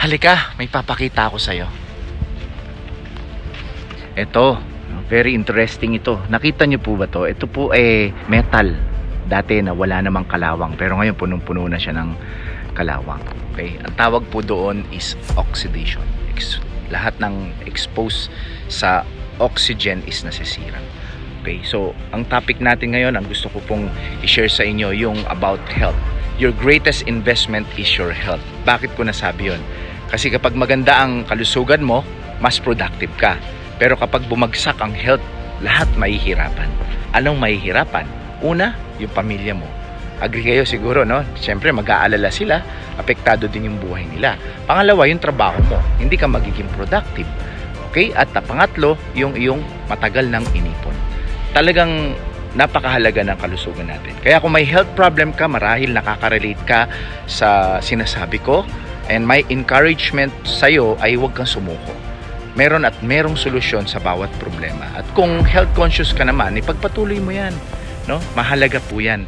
Halika, may papakita ako sa'yo. Ito, very interesting ito. Nakita niyo po ba to? Ito po eh metal. Dati na wala namang kalawang pero ngayon punong-puno na siya ng kalawang. Okay? Ang tawag po doon is oxidation. Ex- lahat ng exposed sa oxygen is nasisira. Okay, so ang topic natin ngayon, ang gusto ko pong i-share sa inyo yung about health. Your greatest investment is your health. Bakit ko nasabi yon? Kasi kapag maganda ang kalusugan mo, mas productive ka. Pero kapag bumagsak ang health, lahat mahihirapan. Anong mahihirapan? Una, yung pamilya mo. Agree kayo siguro, no? Siyempre, mag-aalala sila, apektado din yung buhay nila. Pangalawa, yung trabaho mo. Hindi ka magiging productive. Okay? At pangatlo, yung iyong matagal ng inipon. Talagang napakahalaga ng kalusugan natin. Kaya kung may health problem ka, marahil nakaka-relate ka sa sinasabi ko. And my encouragement sa'yo ay huwag kang sumuko. Meron at merong solusyon sa bawat problema. At kung health conscious ka naman, ipagpatuloy mo yan. No? Mahalaga po yan.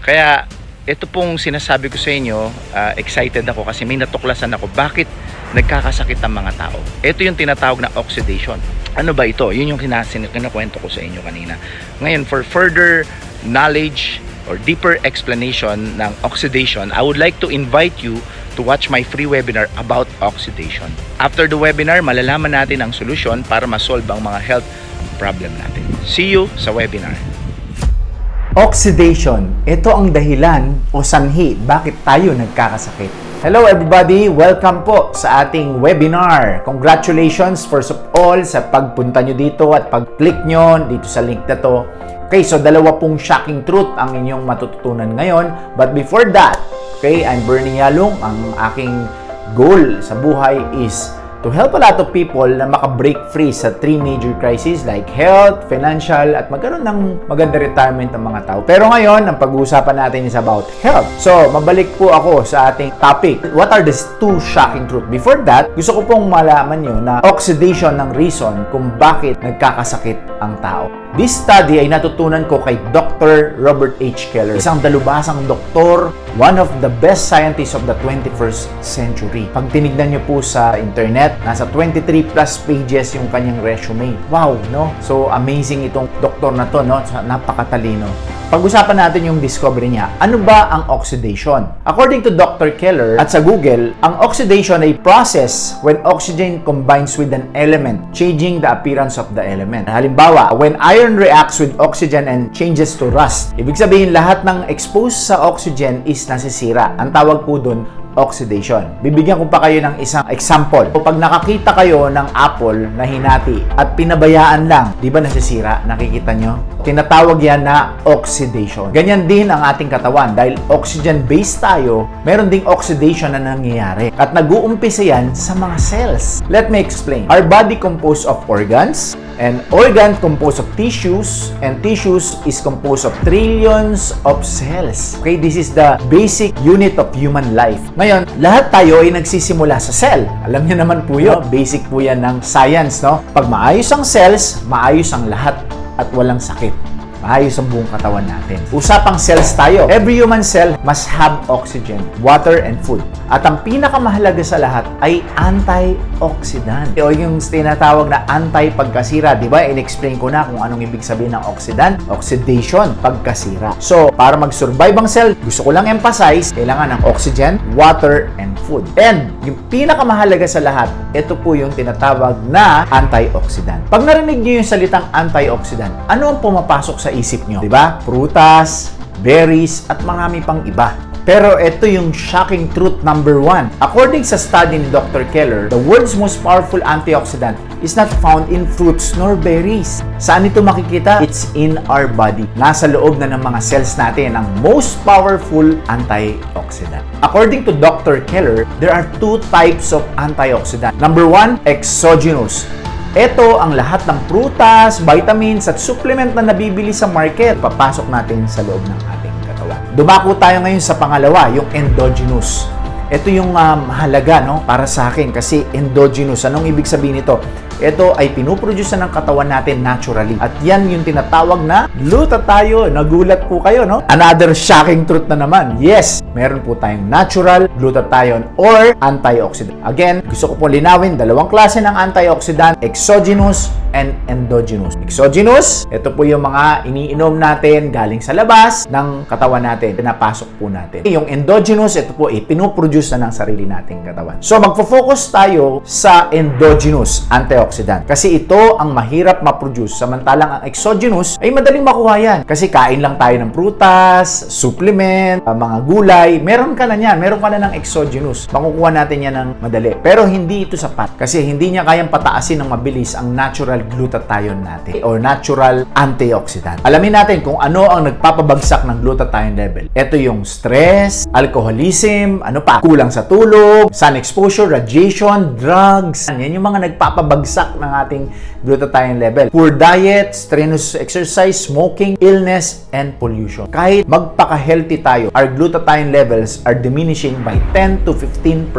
Kaya ito pong sinasabi ko sa inyo, ah, excited ako kasi may natuklasan ako bakit nagkakasakit ang mga tao. Ito yung tinatawag na oxidation. Ano ba ito? Yun yung kinakwento ko sa inyo kanina. Ngayon, for further knowledge or deeper explanation ng oxidation, I would like to invite you to watch my free webinar about oxidation. After the webinar, malalaman natin ang solusyon para ma-solve ang mga health problem natin. See you sa webinar. Oxidation. Ito ang dahilan o sanhi bakit tayo nagkakasakit. Hello everybody! Welcome po sa ating webinar. Congratulations first of all sa pagpunta nyo dito at pag-click nyo dito sa link na to. Okay, so dalawa pong shocking truth ang inyong matututunan ngayon. But before that, okay, I'm Bernie Yalong. Ang aking goal sa buhay is to help a lot of people na maka-break free sa three major crises like health, financial, at magkaroon ng maganda retirement ng mga tao. Pero ngayon, ang pag-uusapan natin is about health. So, mabalik po ako sa ating topic. What are the two shocking truth? Before that, gusto ko pong malaman nyo na oxidation ng reason kung bakit nagkakasakit ang tao. This study ay natutunan ko kay Dr. Robert H. Keller, isang dalubhasang doktor, one of the best scientists of the 21st century. Pag tinignan niyo po sa internet, nasa 23 plus pages yung kanyang resume. Wow, no? So amazing itong doktor na to, no? Napakatalino. Pag-usapan natin yung discovery niya. Ano ba ang oxidation? According to Dr. Keller at sa Google, ang oxidation ay process when oxygen combines with an element, changing the appearance of the element. Halimbawa, when iron reacts with oxygen and changes to rust. Ibig sabihin, lahat ng exposed sa oxygen is nasisira. Ang tawag po dun, oxidation. Bibigyan ko pa kayo ng isang example. Pag nakakita kayo ng apple na hinati at pinabayaan lang, di ba nasisira? Nakikita nyo? Tinatawag yan na oxidation. Ganyan din ang ating katawan dahil oxygen-based tayo, meron ding oxidation na nangyayari. At nag-uumpisa yan sa mga cells. Let me explain. Our body composed of organs, And organ composed of tissues, and tissues is composed of trillions of cells. Okay, this is the basic unit of human life. Ngayon, lahat tayo ay nagsisimula sa cell. Alam niyo naman po yun, basic po yan ng science, no? Pag maayos ang cells, maayos ang lahat at walang sakit. Maayos ang buong katawan natin. Usapang cells tayo. Every human cell must have oxygen, water, and food. At ang pinakamahalaga sa lahat ay antioxidant. O yung tinatawag na anti-pagkasira. Di ba? In-explain ko na kung anong ibig sabihin ng oxidant. Oxidation, pagkasira. So, para mag-survive ang cell, gusto ko lang emphasize, kailangan ng oxygen, water, and food. And yung pinakamahalaga sa lahat, ito po yung tinatawag na antioxidant. Pag narinig niyo yung salitang antioxidant, ano ang pumapasok sa isip niyo? Di ba? Prutas, berries, at marami pang iba. Pero ito yung shocking truth number one. According sa study ni Dr. Keller, the world's most powerful antioxidant is not found in fruits nor berries. Saan ito makikita? It's in our body. Nasa loob na ng mga cells natin ang most powerful antioxidant. According to Dr. Keller, there are two types of antioxidant. Number one, exogenous. Ito ang lahat ng prutas, vitamins at supplement na nabibili sa market. Papasok natin sa loob ng ating katawan. Dumako tayo ngayon sa pangalawa, yung endogenous. Ito yung um, no, para sa akin kasi endogenous. Anong ibig sabihin nito? Ito ay pinuproduce ng katawan natin naturally. At yan yung tinatawag na glutathione. Nagulat po kayo, no? Another shocking truth na naman. Yes, meron po tayong natural glutathione or antioxidant. Again, gusto ko po linawin, dalawang klase ng antioxidant, exogenous and endogenous. Exogenous, ito po yung mga iniinom natin galing sa labas ng katawan natin. Pinapasok po natin. Yung endogenous, ito po ay pinuproduce na ng sarili nating katawan. So magfo-focus tayo sa endogenous antioxidant. Kasi ito ang mahirap ma-produce. Samantalang ang exogenous ay madaling makuha yan. Kasi kain lang tayo ng prutas, supplement, uh, mga gulay. Meron ka na yan. Meron ka na ng exogenous. Makukuha natin yan ng madali. Pero hindi ito sapat. Kasi hindi niya kayang pataasin ng mabilis ang natural glutathione natin or natural antioxidant. Alamin natin kung ano ang nagpapabagsak ng glutathione level. Ito yung stress, alcoholism, ano pa, kulang sa tulog, sun exposure, radiation, drugs. Yan yung mga nagpapabagsak ng ating glutathione level. Poor diet, strenuous exercise, smoking, illness, and pollution. Kahit magpaka-healthy tayo, our glutathione levels are diminishing by 10 to 15%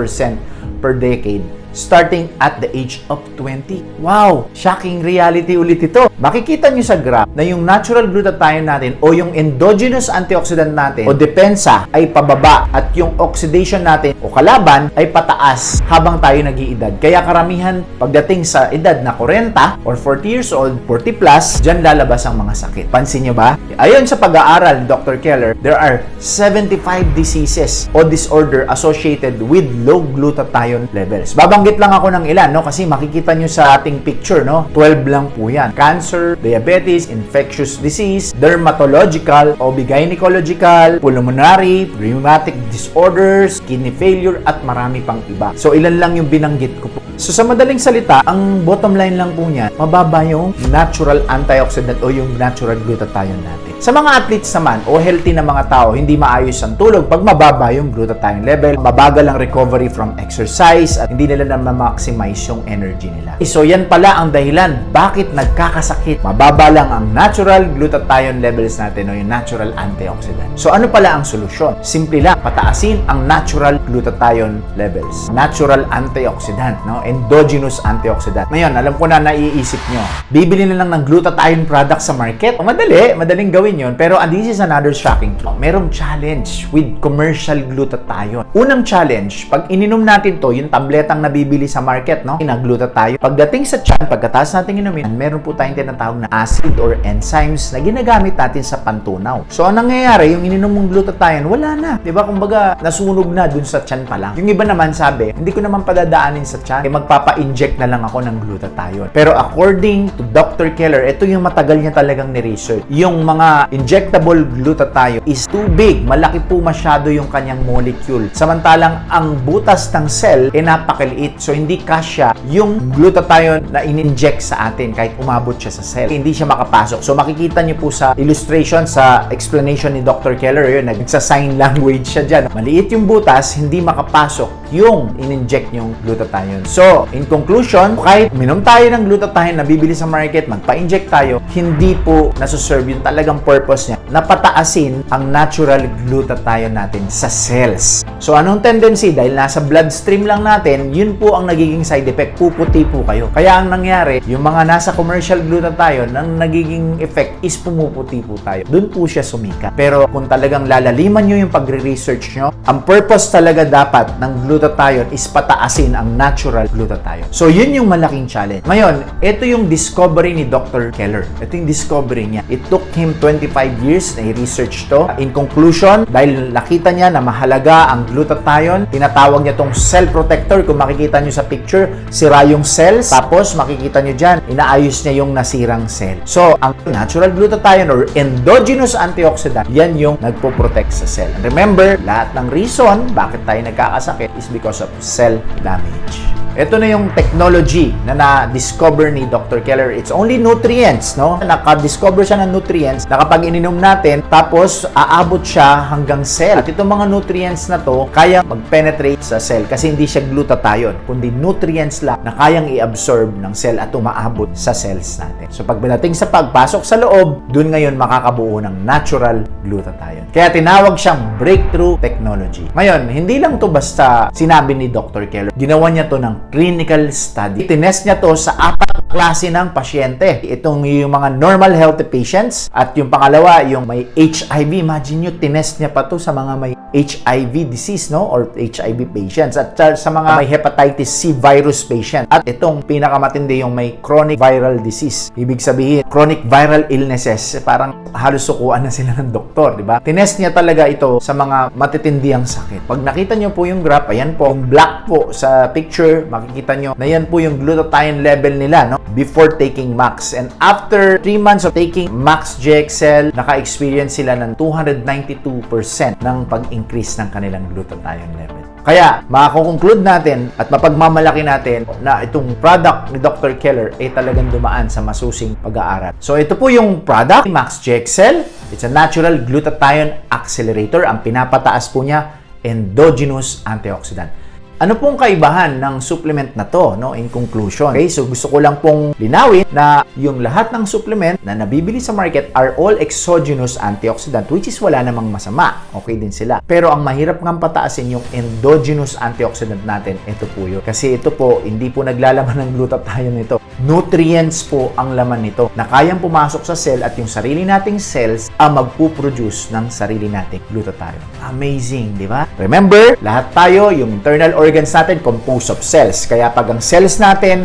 per decade starting at the age of 20. Wow! Shocking reality ulit ito. Makikita nyo sa graph na yung natural glutathione natin o yung endogenous antioxidant natin o depensa ay pababa at yung oxidation natin o kalaban ay pataas habang tayo nag-iedad. Kaya karamihan pagdating sa edad na 40 or 40 years old, 40 plus, dyan lalabas ang mga sakit. Pansin nyo ba? Ayon sa pag-aaral ni Dr. Keller, there are 75 diseases o disorder associated with low glutathione levels. Babanggit lang ako ng ilan, no? Kasi makikita nyo sa ating picture, no? 12 lang po yan. Cancer, diabetes, infectious disease, dermatological, obigynecological, pulmonary, rheumatic disorders, kidney failure, at marami pang iba. So, ilan lang yung binanggit ko po. So, sa madaling salita, ang bottom line lang po niya, mababa yung natural antioxidant o yung natural glutathione natin. Sa mga athletes naman o healthy na mga tao, hindi maayos ang tulog pag mababa yung glutathione level, mabagal ang recovery from exercise at hindi nila na ma-maximize yung energy nila. So yan pala ang dahilan bakit nagkakasakit. Mababa lang ang natural glutathione levels natin o yung natural antioxidant. So ano pala ang solusyon? Simple lang, pataasin ang natural glutathione levels. Natural antioxidant, no? Endogenous antioxidant. Ngayon, alam ko na naiisip nyo, bibili na lang ng glutathione product sa market. O madali, madaling gawin yon pero and this is another shocking truth. Merong challenge with commercial glutathione. Unang challenge, pag ininom natin to, yung tabletang nabibili sa market, no? Inaglutathione. Pagdating sa tiyan, pagkatapos natin inumin, meron po tayong tinatawag na acid or enzymes na ginagamit natin sa pantunaw. So, ang nangyayari, yung ininom mong glutathione, wala na. Di ba? Kumbaga, nasunog na dun sa tiyan pa lang. Yung iba naman sabi, hindi ko naman padadaanin sa tiyan, eh, magpapa-inject na lang ako ng glutathione. Pero according to Dr. Keller, ito yung matagal niya talagang ni-research. Yung mga injectable glutathione is too big. Malaki po masyado yung kanyang molecule. Samantalang ang butas ng cell ay napakaliit. So hindi kasya yung glutathione na in-inject sa atin kahit umabot siya sa cell. Hindi siya makapasok. So makikita niyo po sa illustration, sa explanation ni Dr. Keller, yun, nagsa-sign language siya dyan. Maliit yung butas, hindi makapasok yung in-inject yung glutathione. So, in conclusion, kahit minom tayo ng glutathione na bibili sa market, magpa-inject tayo, hindi po nasuserve yung talagang purpose niya na pataasin ang natural glutathione natin sa cells. So, anong tendency? Dahil nasa bloodstream lang natin, yun po ang nagiging side effect. Puputi po kayo. Kaya ang nangyari, yung mga nasa commercial glutathione, ang nagiging effect is pumuputi po tayo. Doon po siya sumika. Pero kung talagang lalaliman nyo yung pagre-research nyo, ang purpose talaga dapat ng glutathione is pataasin ang natural glutathione. So, yun yung malaking challenge. Ngayon, ito yung discovery ni Dr. Keller. Ito yung discovery niya. It took him 25 years na i-research to. In conclusion, dahil nakita niya na mahalaga ang glutathione, tinatawag niya tong cell protector. Kung makikita niyo sa picture, sira yung cells. Tapos, makikita niyo dyan, inaayos niya yung nasirang cell. So, ang natural glutathione or endogenous antioxidant, yan yung nagpo-protect sa cell. Remember, lahat ng reason bakit tayo nagkakasakit is because of cell damage. Ito na yung technology na na-discover ni Dr. Keller. It's only nutrients, no? Naka-discover siya ng nutrients na kapag ininom natin, tapos aabot siya hanggang cell. At itong mga nutrients na to, kaya mag-penetrate sa cell kasi hindi siya glutathione, kundi nutrients lang na kayang i-absorb ng cell at umaabot sa cells natin. So pagdating sa pagpasok sa loob, dun ngayon makakabuo ng natural glutathione. Kaya tinawag siyang breakthrough technology. Ngayon, hindi lang to basta sinabi ni Dr. Keller. Ginawa niya to ng clinical study. Tinest niya to sa apat klase ng pasyente. Itong yung mga normal healthy patients at yung pangalawa, yung may HIV. Imagine nyo, tinest niya pa to sa mga may HIV disease, no? Or HIV patients. At sa- mga may hepatitis C virus patient. At itong pinakamatindi yung may chronic viral disease. Ibig sabihin, chronic viral illnesses. Parang halos sukuan na sila ng doktor, di ba? Tinest niya talaga ito sa mga matitindihang sakit. Pag nakita niyo po yung graph, ayan po, yung black po sa picture, makikita niyo na yan po yung glutathione level nila, no? Before taking MAX. And after 3 months of taking MAX GXL, naka-experience sila ng 292% ng pag-increase ng kanilang glutathione level. Kaya, makakonclude natin at mapagmamalaki natin na itong product ni Dr. Keller ay talagang dumaan sa masusing pag-aaral. So, ito po yung product, Max GXL. It's a natural glutathione accelerator. Ang pinapataas po niya, endogenous antioxidant. Ano pong kaibahan ng supplement na to, no? In conclusion. Okay, so gusto ko lang pong linawin na yung lahat ng supplement na nabibili sa market are all exogenous antioxidant which is wala namang masama. Okay din sila. Pero ang mahirap ng pataasin yung endogenous antioxidant natin, ito po yun. Kasi ito po, hindi po naglalaman ng glutathione nito. Nutrients po ang laman nito na kayang pumasok sa cell at yung sarili nating cells ang magpuproduce ng sarili nating glutathione. Amazing, di ba? Remember, lahat tayo, yung internal organs natin, composed of cells. Kaya pag ang cells natin,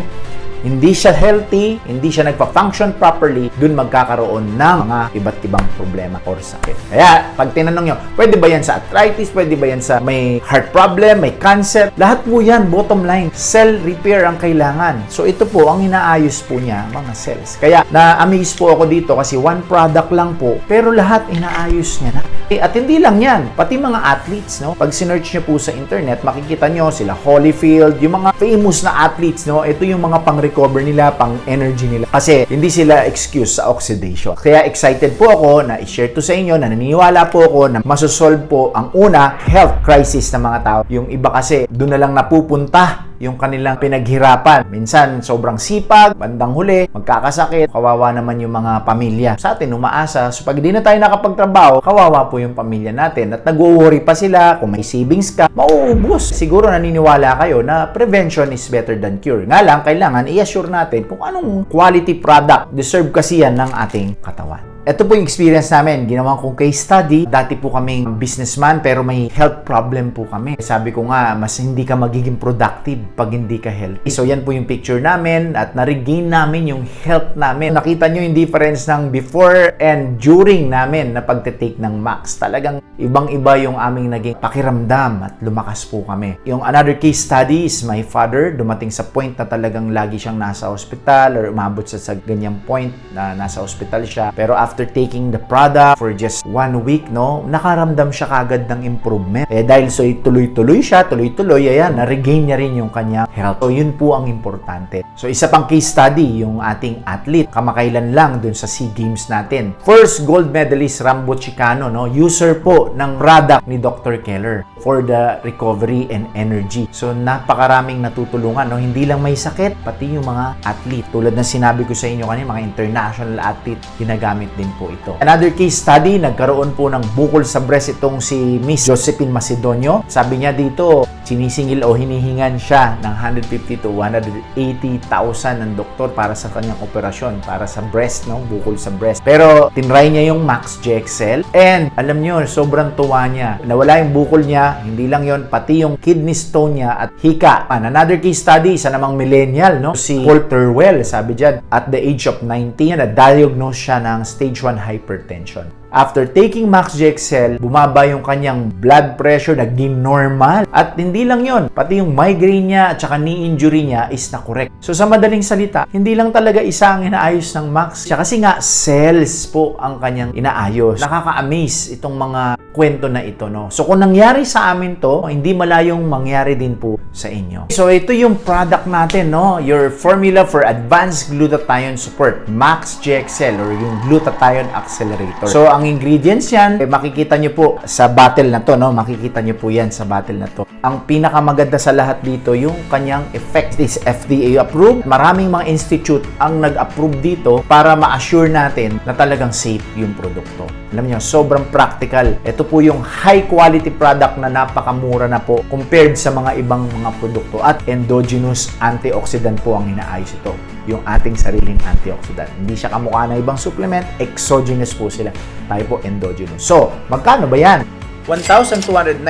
hindi siya healthy, hindi siya nagpa-function properly, dun magkakaroon ng mga iba't ibang problema or sakit. Kaya, pag tinanong nyo, pwede ba yan sa arthritis, pwede ba yan sa may heart problem, may cancer, lahat po yan, bottom line, cell repair ang kailangan. So, ito po, ang inaayos po niya, mga cells. Kaya, na-amaze po ako dito kasi one product lang po, pero lahat inaayos niya na. Eh, At hindi lang yan, pati mga athletes, no? Pag sinearch nyo po sa internet, makikita nyo sila Holyfield, yung mga famous na athletes, no? Ito yung mga pang-recover nila, pang-energy nila. Kasi hindi sila excuse sa oxidation. Kaya excited po ako na i-share to sa inyo, na naniniwala po ako na masosolve po ang una, health crisis ng mga tao. Yung iba kasi, doon na lang napupunta yung kanilang pinaghirapan. Minsan, sobrang sipag, bandang huli, magkakasakit, kawawa naman yung mga pamilya. Sa atin, umaasa. So, pag di na tayo nakapagtrabaho, kawawa po yung pamilya natin. At nag-worry pa sila, kung may savings ka, mauubos. Siguro naniniwala kayo na prevention is better than cure. Nga lang, kailangan i-assure natin kung anong quality product deserve kasi yan ng ating katawan. Ito po yung experience namin. Ginawa kong case study. Dati po kaming businessman pero may health problem po kami. Sabi ko nga, mas hindi ka magiging productive pag hindi ka healthy. So yan po yung picture namin at na-regain namin yung health namin. Nakita nyo yung difference ng before and during namin na pagtitake ng max. Talagang ibang-iba yung aming naging pakiramdam at lumakas po kami. Yung another case study is my father. Dumating sa point na talagang lagi siyang nasa hospital or umabot sa, sa ganyang point na nasa hospital siya. Pero after taking the product for just one week, no, nakaramdam siya kagad ng improvement. Eh dahil so tuloy-tuloy siya, tuloy-tuloy, ayan, na-regain niya rin yung kanyang health. So yun po ang importante. So isa pang case study, yung ating athlete, kamakailan lang dun sa SEA Games natin. First gold medalist Rambo Chicano, no, user po ng product ni Dr. Keller for the recovery and energy. So napakaraming natutulungan, no, hindi lang may sakit, pati yung mga athlete. Tulad ng sinabi ko sa inyo kanina, mga international athlete, ginagamit din po ito. Another case study, nagkaroon po ng bukol sa breast itong si Miss Josephine Macedonio. Sabi niya dito, sinisingil o hinihingan siya ng 150 to 180,000 ng doktor para sa kanyang operasyon, para sa breast, no? bukol sa breast. Pero tinry niya yung Max GXL and alam niyo, sobrang tuwa niya. Nawala yung bukol niya, hindi lang yon pati yung kidney stone niya at hika. And another case study, isa namang millennial, no? si Paul Terwell, sabi dyan, at the age of 19, na-diagnose siya ng stage 1 hypertension. After taking Max GXL, bumaba yung kanyang blood pressure, naging normal. At hindi lang yon, pati yung migraine niya at saka knee injury niya is na correct. So sa madaling salita, hindi lang talaga isa ang inaayos ng Max. Siya kasi nga cells po ang kanyang inaayos. Nakaka-amaze itong mga kwento na ito, no? So kung nangyari sa amin to, hindi malayong mangyari din po sa inyo. So ito yung product natin, no? Your formula for advanced glutathione support, Max GXL or yung glutathione accelerator. So ang ingredients yan, eh, makikita nyo po sa bottle na to, no? Makikita nyo po yan sa bottle na to. Ang pinakamaganda sa lahat dito, yung kanyang effect is FDA approved. Maraming mga institute ang nag-approve dito para ma-assure natin na talagang safe yung produkto. Alam nyo, sobrang practical. Ito po yung high quality product na napakamura na po compared sa mga ibang mga produkto at endogenous antioxidant po ang inaayos ito. Yung ating sariling antioxidant. Hindi siya kamukha ng ibang supplement, exogenous po sila. Tayo po endogenous. So, magkano ba yan? 1,298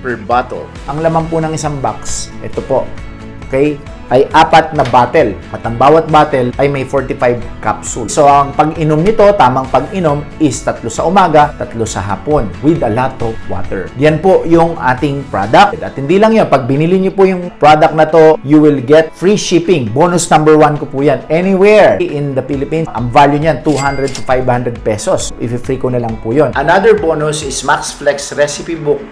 per bottle. Ang laman po ng isang box, ito po. Okay? Ay apat na bottle. At ang bawat bottle ay may 45 capsule. So, ang pag-inom nito, tamang pag-inom is tatlo sa umaga, tatlo sa hapon with a lot of water. Yan po yung ating product. At hindi lang yun, pag binili nyo po yung product na to, you will get free shipping. Bonus number one ko po yan. Anywhere in the Philippines, ang value niyan 200 to 500 pesos. If-free ko na lang po yun. Another bonus is Max Flex Recipe Book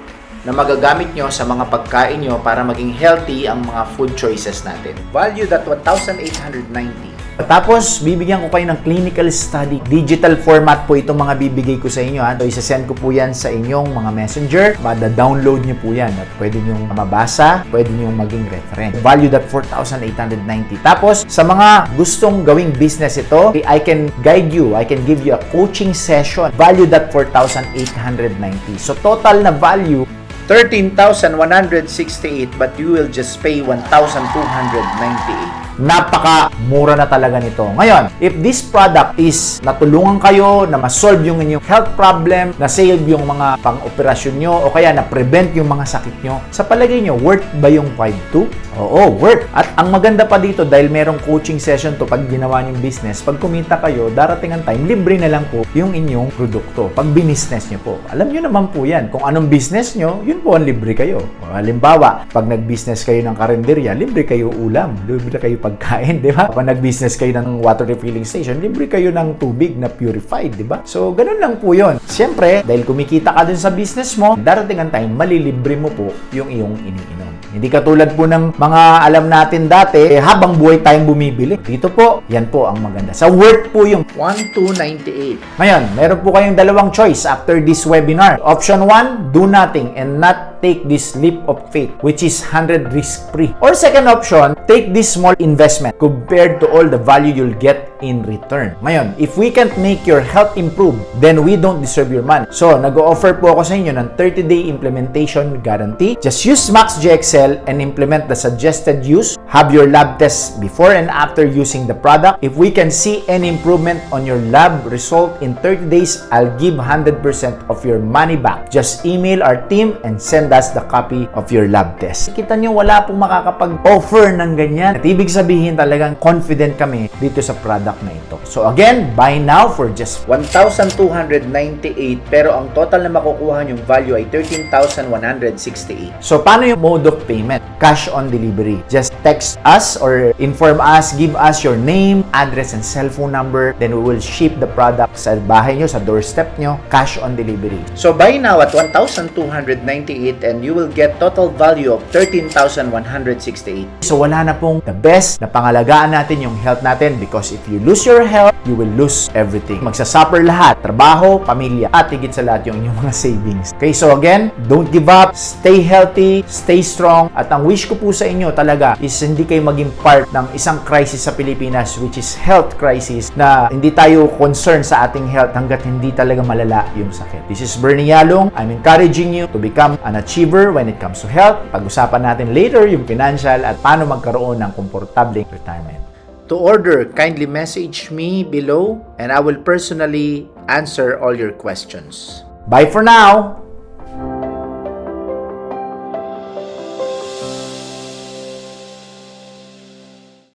na magagamit nyo sa mga pagkain nyo para maging healthy ang mga food choices natin. Value that 1,890. Tapos, bibigyan ko kayo ng clinical study. Digital format po itong mga bibigay ko sa inyo. Ha? So, isasend ko po yan sa inyong mga messenger. Bada-download nyo po yan. At pwede nyo mabasa, pwede nyo maging reference. Value that 4,890. Tapos, sa mga gustong gawing business ito, I can guide you. I can give you a coaching session. Value that 4,890. So, total na value 13,168 but you will just pay 1,298. Napaka mura na talaga nito. Ngayon, if this product is natulungan kayo na ma-solve yung inyong health problem, na-save yung mga pang-operasyon nyo, o kaya na-prevent yung mga sakit nyo, sa palagay nyo, worth ba yung 5-2? Oo, worth. At ang maganda pa dito, dahil merong coaching session to pag ginawa nyong business, pag kumita kayo, darating ang time, libre na lang po yung inyong produkto. Pag binisnes nyo po. Alam nyo naman po yan. Kung anong business nyo, yun po ang libre kayo. Halimbawa, pag nag-business kayo ng karinderya, libre kayo ulam, libre kayo pagkain, di ba? Pag nag-business kayo ng water refilling station, libre kayo ng tubig na purified, di ba? So, ganun lang po yun. Siyempre, dahil kumikita ka dun sa business mo, darating ang time, malilibre mo po yung iyong iniinom. Hindi katulad po ng mga alam natin dati, eh, habang buhay tayong bumibili. Dito po, yan po ang maganda. Sa worth po yung 1298. Ngayon, meron po kayong dalawang choice after this webinar. Option 1, do nothing and not take this leap of faith, which is 100 risk-free. Or second option, take this small investment compared to all the value you'll get in return. Ngayon, if we can't make your health improve, then we don't deserve your money. So, nag-offer po ako sa inyo ng 30-day implementation guarantee. Just use MaxGXL and implement the suggested use. Have your lab tests before and after using the product. If we can see any improvement on your lab result in 30 days, I'll give 100% of your money back. Just email our team and send us the copy of your lab test. Kita nyo, wala pong makakapag-offer ng ganyan. At ibig sabihin talagang confident kami dito sa product na ito. So again, buy now for just 1,298 pero ang total na makukuha yung value ay 13,168. So paano yung mode of payment? Cash on delivery. Just text us or inform us, give us your name, address, and cell phone number. Then we will ship the product sa bahay nyo, sa doorstep nyo, cash on delivery. So buy now at 1,298 and you will get total value of 13,168. So wala na pong the best na pangalagaan natin yung health natin because if you lose your health, you will lose everything. Magsasuffer lahat, trabaho, pamilya, at higit sa lahat yung inyong mga savings. Okay, so again, don't give up, stay healthy, stay strong, at ang wish ko po sa inyo talaga is hindi kayo maging part ng isang crisis sa Pilipinas which is health crisis na hindi tayo concerned sa ating health hanggat hindi talaga malala yung sakit. This is Bernie Yalong. I'm encouraging you to become an achiever when it comes to health. Pag-usapan natin later yung financial at paano magkaroon ng komportableng retirement. To order, kindly message me below and I will personally answer all your questions. Bye for now!